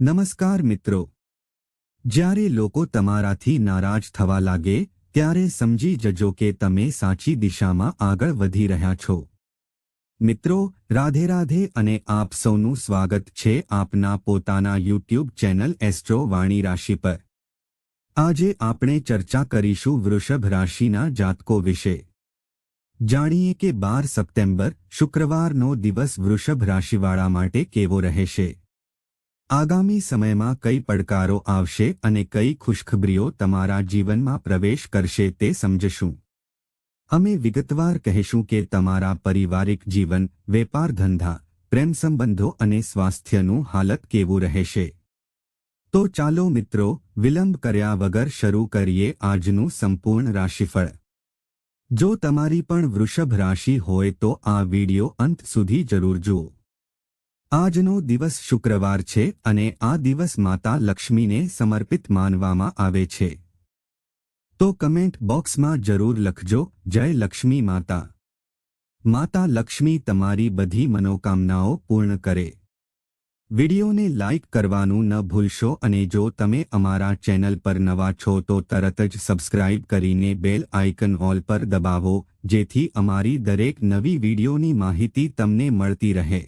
નમસ્કાર મિત્રો. જ્યારે લોકો તમારાથી નારાજ થવા લાગે, ત્યારે સમજી જજો કે તમે સાચી દિશામાં આગળ વધી રહ્યા છો. મિત્રો, રાધે રાધે અને આપ સૌનું સ્વાગત છે આપના પોતાના યુટ્યુબ ચેનલ એસ્ટ્રો વાણી રાશિ પર. આજે આપણે ચર્ચા કરીશું વૃષભ રાશિના જાતકો વિશે. જાણીએ કે બાર સપ્ટેમ્બર, શુક્રવારનો દિવસ વૃષભ રાશિવાળા માટે કેવો રહેશે? આગામી સમયમાં કઈ પડકારો આવશે અને કઈ ખુશખબરીઓ તમારા જીવનમાં પ્રવેશ કરશે તે સમજશું. અમે વિગતવાર કહેશું કે તમારા પારિવારિક જીવન, વેપાર ધંધા, પ્રેમ સંબંધો અને સ્વાસ્થ્યનું હાલત કેવું રહેશે. તો ચાલો મિત્રો, વિલંબ કર્યા વગર શરૂ કરીએ આજનું સંપૂર્ણ રાશિફળ. જો તમારી પણ વૃષભ રાશિ હોય તો આ વિડિયો અંત સુધી જરૂર જુઓ. આજનો દિવસ શુક્રવાર છે અને આ દિવસ માતા લક્ષ્મીને સમર્પિત માનવામાં આવે છે. તો કમેન્ટ બોક્સમાં જરૂર લખજો, જય લક્ષ્મી માતા. માતા લક્ષ્મી તમારી બધી મનોકામનાઓ પૂર્ણ કરે. વિડિયોને લાઇક કરવાનું ન ભૂલશો અને જો તમે અમારા ચેનલ પર નવા છો તો તરત જ સબસ્ક્રાઇબ કરીને બેલ આઇકન ઓલ પર દબાવો, જેથી અમારી દરેક નવી વિડિયોની માહિતી તમને મળતી રહે.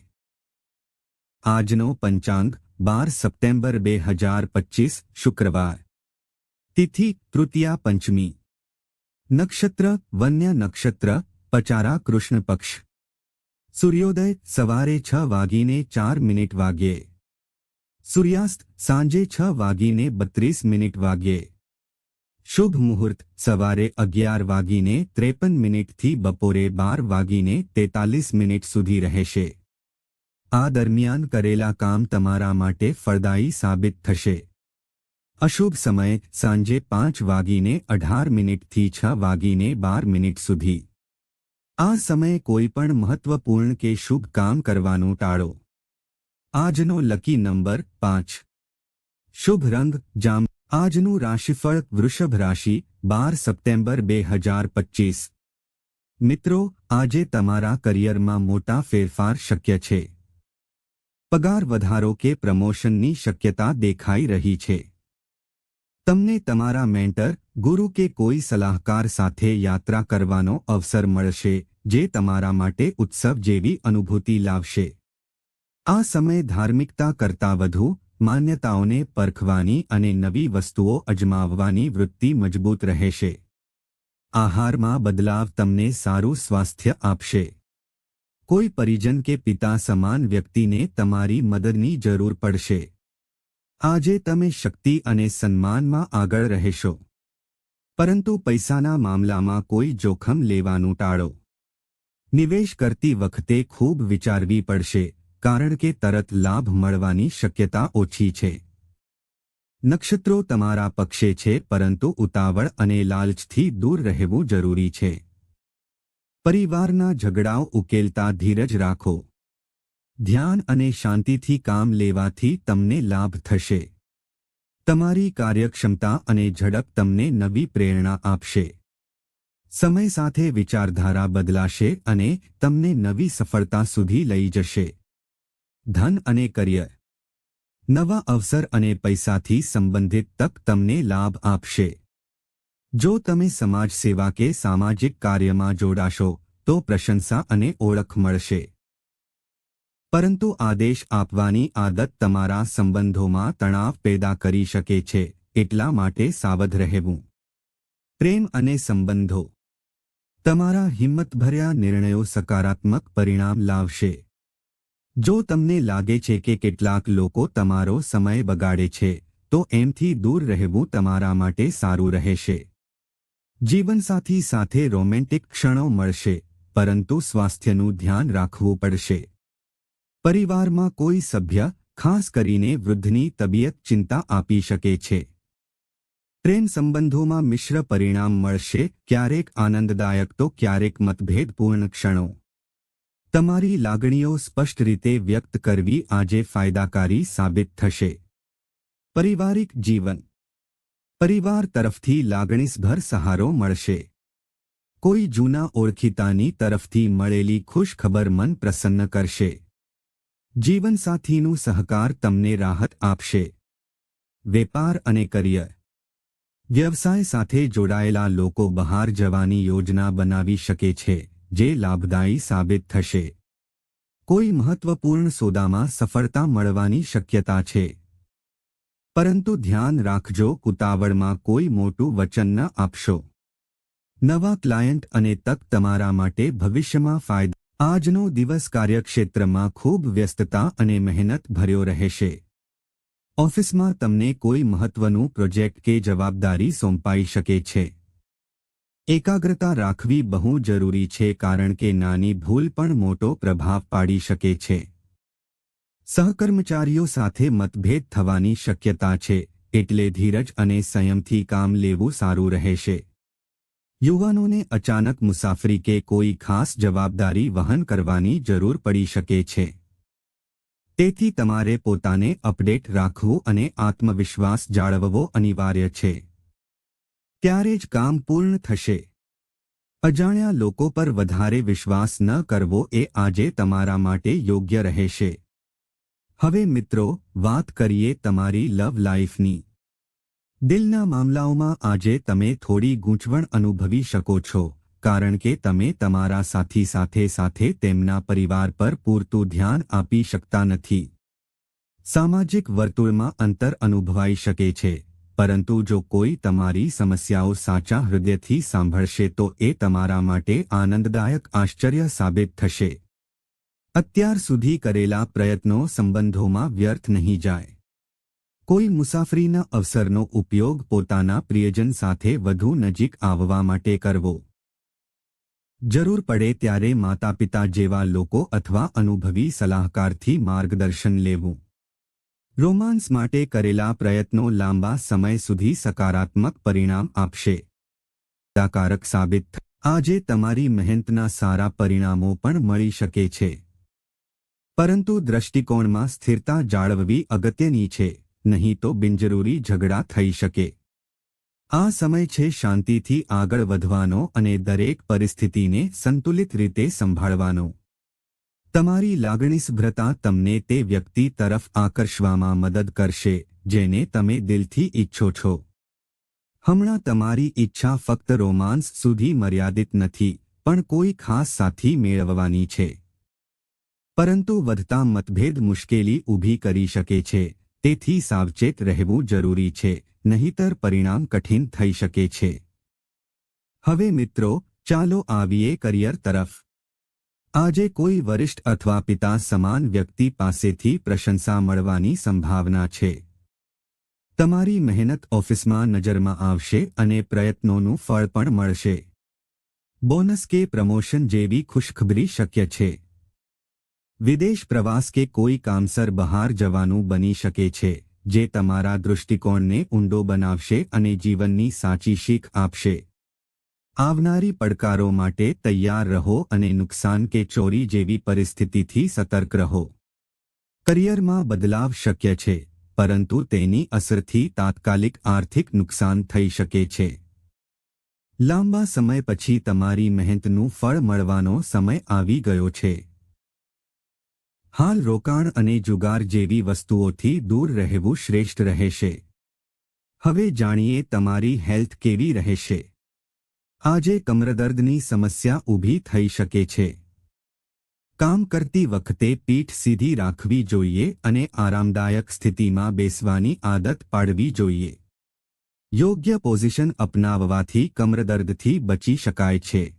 આજનો પંચાંગ બાર સપ્ટેમ્બર બે હજાર પચીસ શુક્રવાર તિથિ તૃતીયા પંચમી નક્ષત્ર વન્ય નક્ષત્ર પચારા કૃષ્ણ પક્ષ સૂર્યોદય સવારે છ વાગીને ચાર મિનિટ વાગ્યે સૂર્યાસ્ત સાંજે છ વાગીને બત્રીસ મિનિટ વાગ્યે શુભ મુહૂર્ત સવારે અગિયાર વાગીને ત્રેપન મિનિટથી બપોરે બાર વાગીને તેતાલીસ મિનિટ સુધી રહેશે આ દરમિયાન કરેલા કામ તમારા માટે ફળદાયી સાબિત થશે. અશુભ સમય સાંજે પાંચ વાગીને અઢાર મિનિટથી છ વાગીને બાર મિનિટ સુધી. આ સમયે કોઈપણ મહત્વપૂર્ણ કે શુભ કામ કરવાનું ટાળો. આજનો લકી નંબર પાંચ. શુભ રંગ જામ આજનું રાશિફળ વૃષભ રાશિ, બાર સપ્ટેમ્બર બે હજાર પચીસ. મિત્રો, આજે તમારા કરિયરમાં મોટા ફેરફાર શક્ય છે. પગાર વધારો કે પ્રમોશનની શક્યતા દેખાઈ રહી છે. તમને તમારા મેન્ટર, ગુરુ કે કોઈ સલાહકાર સાથે યાત્રા કરવાનો અવસર મળશે, જે તમારા માટે ઉત્સવ જેવી અનુભૂતિ લાવશે. આ સમય ધાર્મિકતા કરતાં વધુ, માન્યતાઓને પરખવાની અને નવી વસ્તુઓ અજમાવવાની વૃત્તિ મજબૂત રહેશે. આહારમાં બદલાવ તમને સારું સ્વાસ્થ્ય આપશે. કોઈ પરિજન કે પિતા સમાન વ્યક્તિને તમારી મદદની જરૂર પડશે. આજે તમે શક્તિ અને સન્માનમાં આગળ રહેશો. પરંતુ પૈસાના મામલામાં કોઈ જોખમ લેવાનું ટાળો. નિવેશ કરતી વખતે ખૂબ વિચારવી પડશે, કારણ કે તરત લાભ મળવાની શક્યતા ઓછી છે. નક્ષત્રો તમારા પક્ષે છે, પરંતુ ઉતાવળ અને લાલચથી દૂર રહેવું જરૂરી છે. પરિવારના ઝઘડાઓ ઉકેલતા ધીરજ રાખો. ધ્યાન અને શાંતિથી કામ લેવાથી તમને લાભ થશે. તમારી કાર્યક્ષમતા અને ઝડપ તમને નવી પ્રેરણા આપશે. સમય સાથે વિચારધારા બદલાશે અને તમને નવી સફળતા સુધી લઈ જશે. ધન અને કરિયર. નવા અવસર અને પૈસાથી સંબંધિત તક તમને લાભ આપશે. જો તમે સમાજ સેવા કે સામાજિક કાર્યમાં જોડાશો, તો પ્રશંસા અને ઓળખ મળશે. પરંતુ આદેશ આપવાની આદત તમારા સંબંધોમાં તણાવ પેદા કરી શકે છે, એટલા માટે સાવધ રહેવું. પ્રેમ અને સંબંધો. તમારા હિંમતભર્યા નિર્ણયો સકારાત્મક પરિણામ લાવશે. જો તમને લાગે છે કે કેટલાક લોકો તમારો સમય બગાડે છે, તો એમથી દૂર રહેવું તમારા માટે સારું રહેશે. જીવનસાથી સાથે રોમેન્ટિક ક્ષણો મળશે, પરંતુ સ્વાસ્થ્યનું ધ્યાન રાખવું પડશે. પરિવારમાં કોઈ સભ્ય, ખાસ કરીને વૃદ્ધની તબિયત ચિંતા આપી શકે છે. પ્રેમ સંબંધોમાં મિશ્ર પરિણામ મળશે, ક્યારેક આનંદદાયક તો ક્યારેક મતભેદપૂર્ણ ક્ષણો. તમારી લાગણીઓ સ્પષ્ટ રીતે વ્યક્ત કરવી આજે ફાયદાકારી સાબિત થશે. પારિવારિક જીવન પરિવાર તરફથી લાગણીસભર સહારો મળશે. કોઈ જૂના ઓળખીતાની તરફથી મળેલી ખુશખબર મન પ્રસન્ન કરશે. જીવનસાથીનું સહકાર તમને રાહત આપશે. વેપાર અને કરિયર. વ્યવસાય સાથે જોડાયેલા લોકો બહાર જવાની યોજના બનાવી શકે છે, જે લાભદાયી સાબિત થશે. કોઈ મહત્વપૂર્ણ સોદામાં સફળતા મળવાની શક્યતા છે. પરંતુ ધ્યાન રાખજો, ઉતાવળમાં કોઈ મોટું વચન ન આપશો. નવા ક્લાયન્ટ અને તક તમારા માટે ભવિષ્યમાં ફાયદો. આજનો દિવસ કાર્યક્ષેત્રમાં ખૂબ વ્યસ્તતા અને મહેનત ભર્યો રહેશે. ઓફિસમાં તમને કોઈ મહત્વનું પ્રોજેક્ટ કે જવાબદારી સોંપાઈ શકે છે. એકાગ્રતા રાખવી બહુ જરૂરી છે કારણ કે નાની ભૂલ પણ મોટો પ્રભાવ પાડી શકે છે. સહકર્મચારીઓ સાથે મતભેદ થવાની શક્યતા છે, એટલે ધીરજ અને સંયમથી કામ લેવું સારું રહેશે. યુવાનોને અચાનક મુસાફરી કે કોઈ ખાસ જવાબદારી વહન કરવાની જરૂર પડી શકે છે. તેથી તમારે પોતાને અપડેટ રાખવું અને આત્મવિશ્વાસ જાળવવો અનિવાર્ય છે. ત્યારે જ કામ પૂર્ણ થશે. અજાણ્યા લોકો પર વધારે વિશ્વાસ ન કરવો એ આજે તમારા માટે યોગ્ય રહેશે. હવે મિત્રો, વાત કરીએ તમારી લવ લાઈફની દિલના મામલાઓમાં આજે તમે થોડી ગૂંચવણ અનુભવી શકો છો, કારણ કે તમે તમારા સાથી સાથે સાથે તેમના પરિવાર પર પૂરતું ધ્યાન આપી શકતા નથી. સામાજિક વર્તુળમાં અંતર અનુભવાઈ શકે છે, પરંતુ જો કોઈ તમારી સમસ્યાઓ સાચા હૃદયથી સાંભળશે તો એ તમારા માટે આનંદદાયક આશ્ચર્ય સાબિત થશે. અત્યાર સુધી કરેલા પ્રયત્નો સંબંધોમાં વ્યર્થ નહીં જાય. કોઈ મુસાફરીના અવસરનો ઉપયોગ પોતાના પ્રિયજન સાથે વધુ નજીક આવવા માટે કરવો. જરૂર પડે ત્યારે માતાપિતા જેવા લોકો અથવા અનુભવી સલાહકારથી માર્ગદર્શન લેવું. રોમાન્સ માટે કરેલા પ્રયત્નો લાંબા સમય સુધી સકારાત્મક પરિણામ આપશે. તાકારક સાબિત. આજે તમારી મહેનતના સારા પરિણામો પણ મળી શકે છે. પરંતુ દ્રષ્ટિકોણમાં સ્થિરતા જાળવવી અગત્યની છે, નહીં તો બિનજરૂરી ઝઘડા થઈ શકે. આ સમય છે શાંતિથી આગળ વધવાનો અને દરેક પરિસ્થિતિને સંતુલિત રીતે સંભાળવાનો. તમારી લાગણીસભ્રતા તમને તે વ્યક્તિ તરફ આકર્ષવામાં મદદ કરશે, જેને તમે દિલથી ઈચ્છો છો. હમણાં તમારી ઈચ્છા ફક્ત રોમાન્સ સુધી મર્યાદિત નથી, પણ કોઈ ખાસ સાથી મેળવવાની છે. પરંતુ વધતા મતભેદ મુશ્કેલી ઊભી કરી શકે છે. તેથી સાવચેત રહેવું જરૂરી છે, નહીતર પરિણામ કઠિન થઈ શકે છે. હવે મિત્રો, ચાલો આવીએ કરિયર તરફ. આજે કોઈ વરિષ્ઠ અથવા પિતા સમાન વ્યક્તિ પાસેથી પ્રશંસા મળવાની સંભાવના છે. તમારી મહેનત ઓફિસમાં નજરમાં આવશે અને પ્રયત્નોનું ફળ પણ મળશે. બોનસ કે પ્રમોશન જેવી ખુશખબરી શક્ય છે. વિદેશ પ્રવાસ કે કોઈ કામસર બહાર જવાનું બની શકે છે, જે તમારા દૃષ્ટિકોણને ઊંડો બનાવશે અને જીવનની સાચી શીખ આપશે. આવનારી પડકારો માટે તૈયાર રહો અને નુકસાન કે ચોરી જેવી પરિસ્થિતિથી સતર્ક રહો. કરિયરમાં બદલાવ શક્ય છે, પરંતુ તેની અસરથી તાત્કાલિક આર્થિક નુકસાન થઈ શકે છે. લાંબા સમય પછી તમારી મહેનતનું ફળ મળવાનો સમય આવી ગયો છે. હાલ રોકાણ અને જુગાર જેવી વસ્તુઓથી દૂર રહેવું શ્રેષ્ઠ રહેશે. હવે જાણીએ તમારી હેલ્થ કેવી રહેશે. આજે કમરદર્દની સમસ્યા ઊભી થઈ શકે છે. કામ કરતી વખતે પીઠ સીધી રાખવી જોઈએ અને આરામદાયક સ્થિતિમાં બેસવાની આદત પાડવી જોઈએ. યોગ્ય પોઝિશન અપનાવવાથી કમરદર્દથી બચી શકાય છે.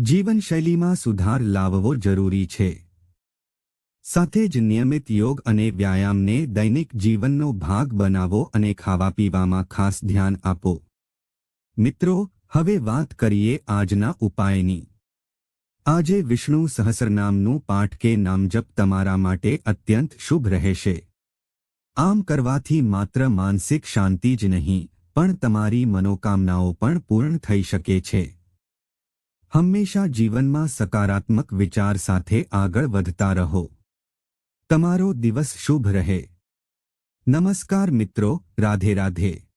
જીવનશૈલીમાં સુધાર લાવવો જરૂરી છે. સાથે જ નિયમિત યોગ અને વ્યાયામને દૈનિક જીવનનો ભાગ બનાવો અને ખાવા પીવામાં ખાસ ધ્યાન આપો. મિત્રો, હવે વાત કરીએ આજના ઉપાયની. આજે વિષ્ણુ સહસ્રનામનું પાઠ કે નામજપ તમારા માટે અત્યંત શુભ રહેશે. આમ કરવાથી માત્ર માનસિક શાંતિ જ નહીં, પણ તમારી મનોકામનાઓ પણ પૂર્ણ થઈ શકે છે. હંમેશા જીવનમાં સકારાત્મક વિચાર સાથે આગળ વધતા રહો. તમારો દિવસ શુભ રહે. નમસ્કાર મિત્રો રાધે રાધે.